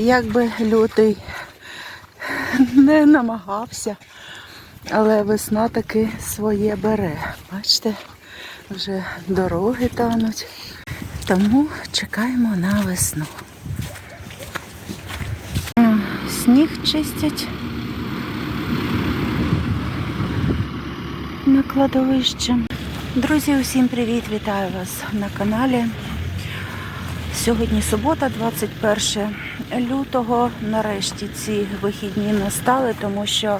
як би лютий не намагався, але весна таки своє бере. Бачите, вже дороги тануть. Тому чекаємо на весну. Сніг чистять на кладовище. Друзі, усім привіт! Вітаю вас на каналі. Сьогодні субота, 21 лютого. Нарешті ці вихідні настали, тому що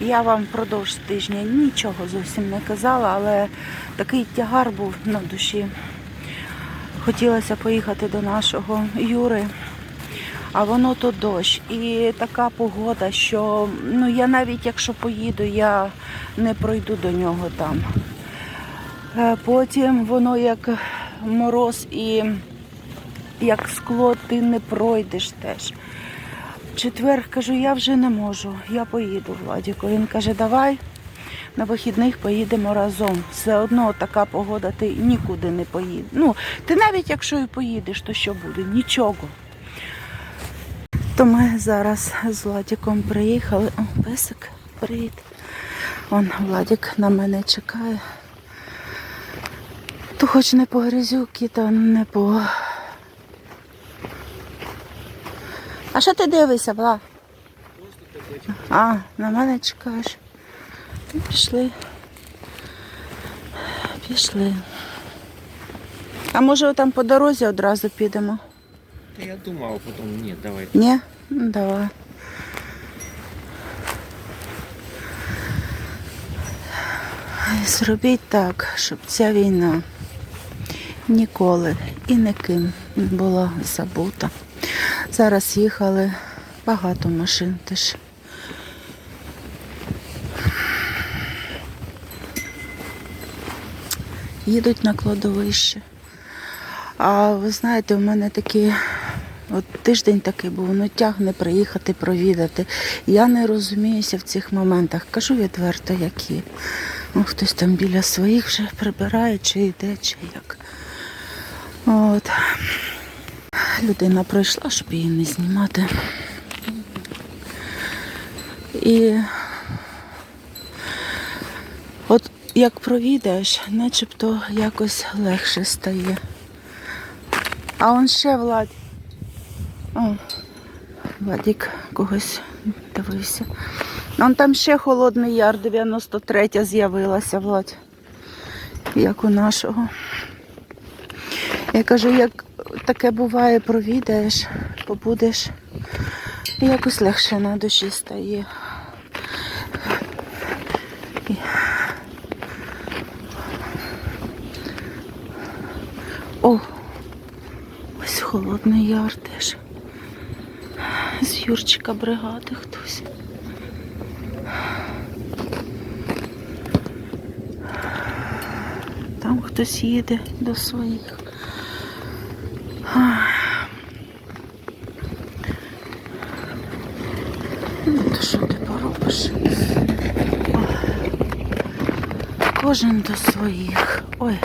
я вам впродовж тижня нічого зовсім не казала, але такий тягар був на душі. Хотілося поїхати до нашого Юри, а воно то дощ. І така погода, що ну я навіть якщо поїду, я не пройду до нього там. Е, Потім воно як мороз і як скло, ти не пройдеш теж. Четвер кажу, я вже не можу, я поїду Владіку. Він каже, давай на вихідних поїдемо разом. Все одно така погода, ти нікуди не поїдеш. Ну, ти навіть якщо і поїдеш, то що буде? Нічого. То ми зараз з Владіком приїхали. О, песик, привіт. Он Владік на мене чекає. То хоч не по грязюки, та не по. А що ти дивишся, Вла? А, на мене чекаєш. Пішли. Пішли. А може там по дорозі одразу підемо? Та Я думав, а потім ні, давай. Ні? Ну, давай. Зробіть так, щоб ця війна ніколи і ніким не була забута. Зараз їхали багато машин теж. Їдуть на кладовище. А ви знаєте, у мене такі От тиждень такий був, ну тягне приїхати, провідати. Я не розуміюся в цих моментах. Кажу відверто, які. Ну, хтось там біля своїх вже прибирає, чи йде, чи як. От. Людина пройшла, щоб її не знімати. І от як провідаєш, начебто якось легше стає. А он ще Влад. О, Владик когось дивився. Он там ще холодний яр 93 з'явилася, Владь. Як у нашого. Я кажу, як таке буває, провідаєш, побудеш, і якось легше на душі стає. О, ось холодний яр теж. З Юрчика бригади хтось. Там хтось їде до своїх. Ах. Ну, то що ти поробиш? Ой. Кожен до своїх. Ой.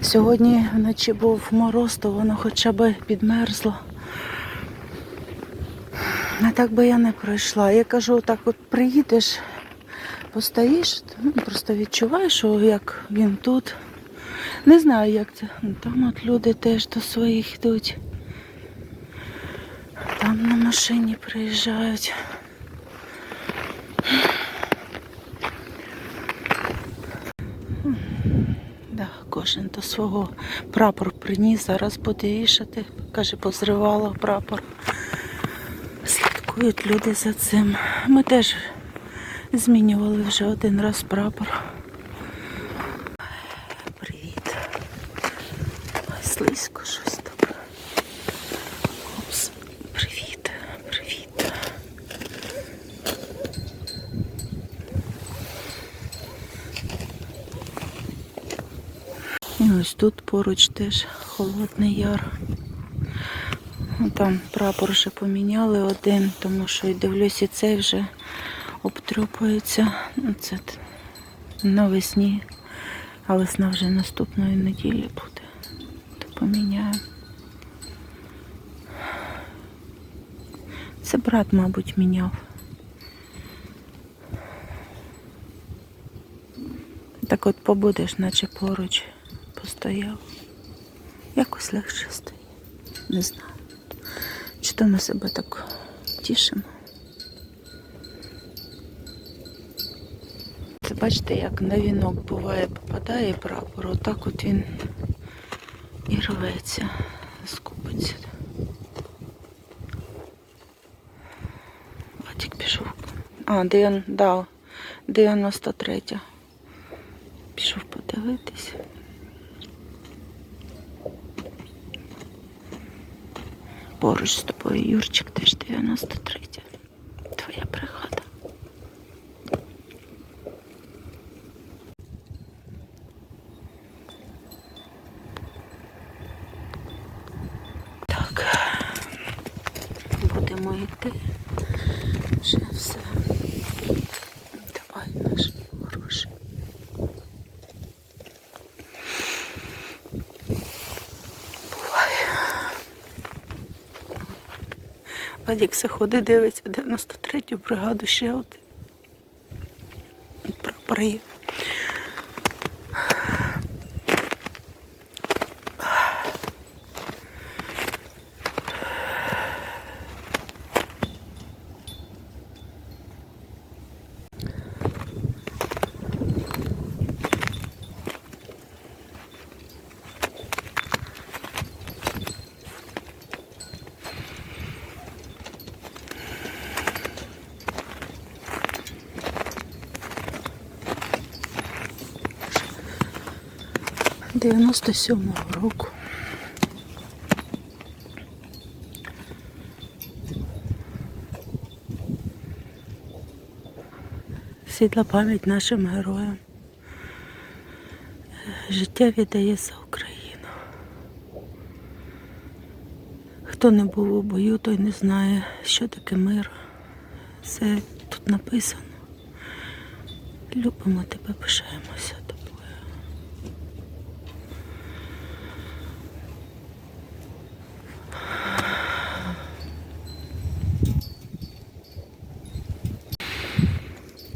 Сьогодні вночі був мороз, то воно хоча б підмерзло. А так би я не пройшла. Я кажу, так от приїдеш, постоїш, ну, просто відчуваєш, як він тут. Не знаю, як це. Ну, Там от люди теж до своїх йдуть. Там на машині приїжджають. Да, кожен до свого прапор приніс, зараз буде вішати. Каже, позривала прапор. Слідкують люди за цим. Ми теж змінювали вже один раз прапор. Привіт. Ой, слизько щось так. Опс. Привіт, привіт. І ось тут поруч теж холодний яр. Там прапор вже поміняли один, тому що і дивлюсь, цей вже обтрюпується. Ну, Це навесні, а весна вже наступної неділі буде. То поміняю. Це брат, мабуть, міняв. Так от побудеш, наче поруч постояв. Якось легше стає. Не знаю. Чи то ми себе так тішимо. Це бачите, як на вінок буває, попадає прапор, отак от він і рветься, скупиться. Батік пішов. А, дев'ян- да, 93. Пішов подивитись. Поруч з тобою Юрчик теж 93. Твоя бригада. Так, будемо йти. Алікса ходить, дивиться 93-ю бригаду ще один. Прапори. 97-го року. Світла пам'ять нашим героям. Життя віддає за Україну. Хто не був у бою, той не знає, що таке мир. Це тут написано. Любимо тебе, пишаємося.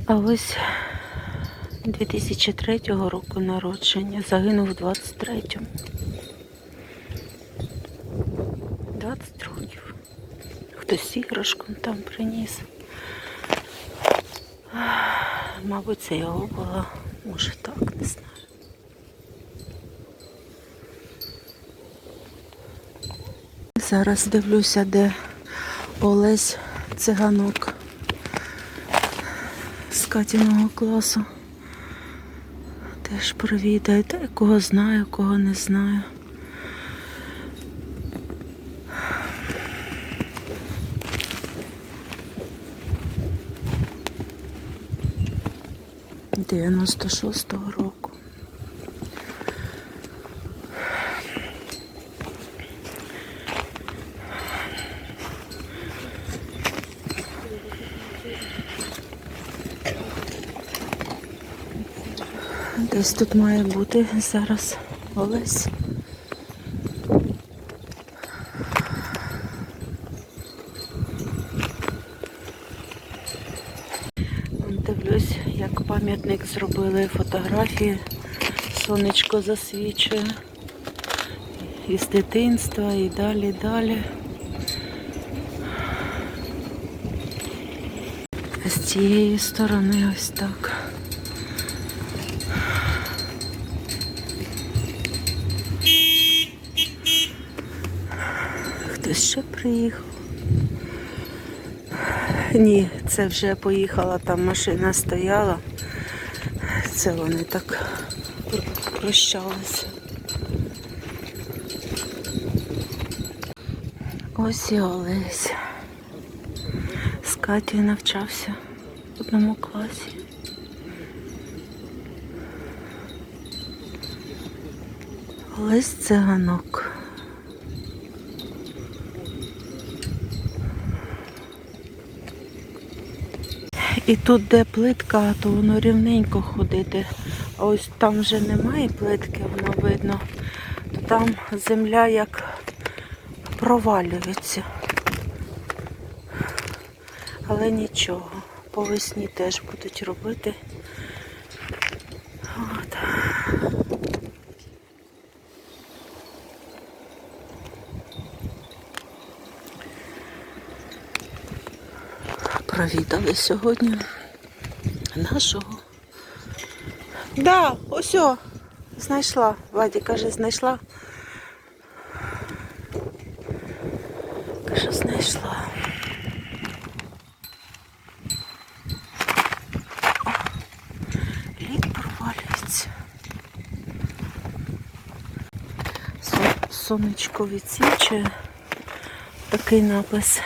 А ось 2003 року народження загинув у 23-му. 20 років. Хтось іграшку там приніс. Мабуть, це його була, може так, не знаю. Зараз дивлюся, де Олесь циганок Катіного класу. Теж провідаю, та кого знаю, кого не знаю. Дев'яносто шостого року. Десь тут має бути зараз Олесь. Дивлюсь, як пам'ятник зробили фотографії. Сонечко засвічує. Із дитинства і далі, далі. З цієї сторони ось так. Хтось ще приїхав. Ні, це вже поїхала, там машина стояла. Це вони так прощалися. Ось і Олесь. З Катєю навчався в одному класі. Олесь циганок. І тут, де плитка, то воно рівненько ходити. А ось там вже немає плитки, воно видно. То там земля як провалюється. Але нічого, по весні теж будуть робити. От. Провідали сьогодні нашого. Да, ось знайшла. Ваді каже, знайшла. Каже, знайшла. Лід провалюється. Сонечко відсвічує. Такий напис.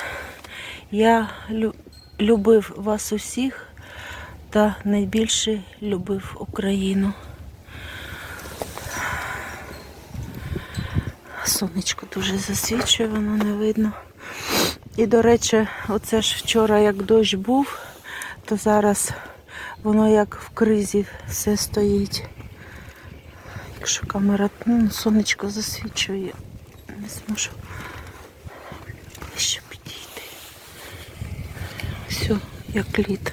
Я лю- любив вас усіх та найбільше любив Україну. Сонечко дуже засвічує, воно не видно. І, до речі, оце ж вчора як дощ був, то зараз воно як в кризі все стоїть. Якщо камера, ну, сонечко засвічує, не зможу Все, як лід.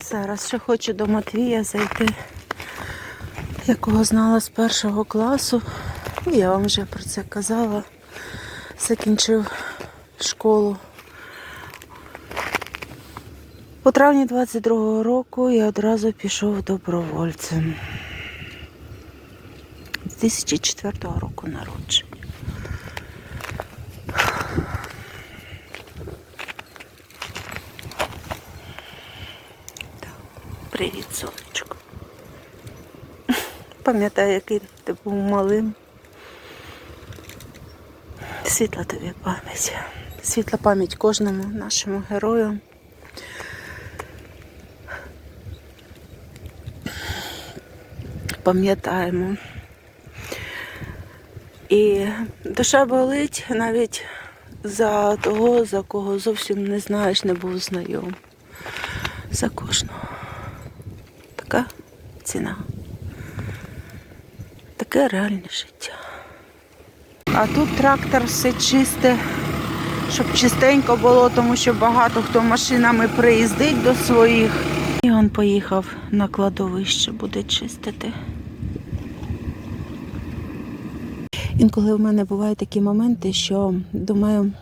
Зараз ще хочу до Матвія зайти, якого знала з першого класу. Ну, Я вам вже про це казала. Закінчив школу. У травні 22-го року я одразу пішов добровольцем. З 2004 року народження. Привіт, сонечко. Пам'ятаю, який ти був малим. Світла тобі пам'ять. Світла пам'ять кожному нашому герою. Пам'ятаємо. І душа болить навіть за того, за кого зовсім не знаєш, не був знайом. За кожного. Така ціна. Таке реальне життя. А тут трактор все чисте, щоб чистенько було, тому що багато хто машинами приїздить до своїх. І він поїхав на кладовище, буде чистити. Інколи в мене бувають такі моменти, що думаю,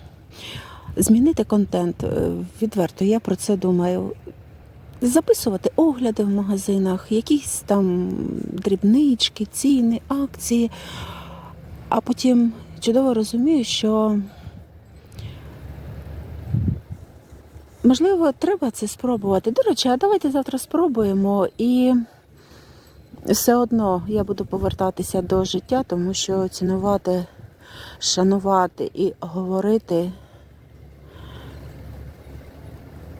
змінити контент е, відверто, я про це думаю. Записувати огляди в магазинах, якісь там дрібнички, ціни, акції. А потім чудово розумію, що можливо треба це спробувати. До речі, а давайте завтра спробуємо і все одно я буду повертатися до життя, тому що цінувати, шанувати і говорити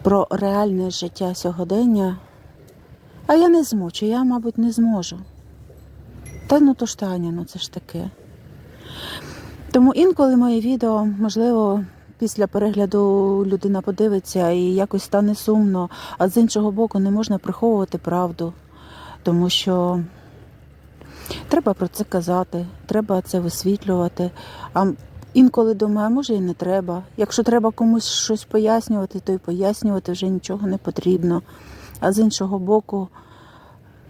про реальне життя сьогодення. А я не змучу, я, мабуть, не зможу. Та ну то ж Таня, ну це ж таке. Тому інколи моє відео, можливо, після перегляду людина подивиться і якось стане сумно, а з іншого боку не можна приховувати правду, тому що треба про це казати, треба це висвітлювати. А інколи думаю, а може і не треба. Якщо треба комусь щось пояснювати, то й пояснювати вже нічого не потрібно. А з іншого боку,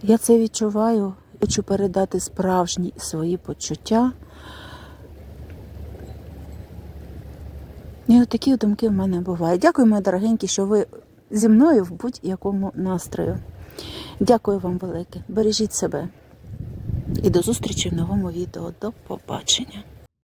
я це відчуваю, хочу передати справжні свої почуття. І от такі думки в мене бувають. Дякую, мої дорогенькі, що ви зі мною в будь-якому настрою. Дякую вам велике. Бережіть себе. І до зустрічі в новому відео. До побачення.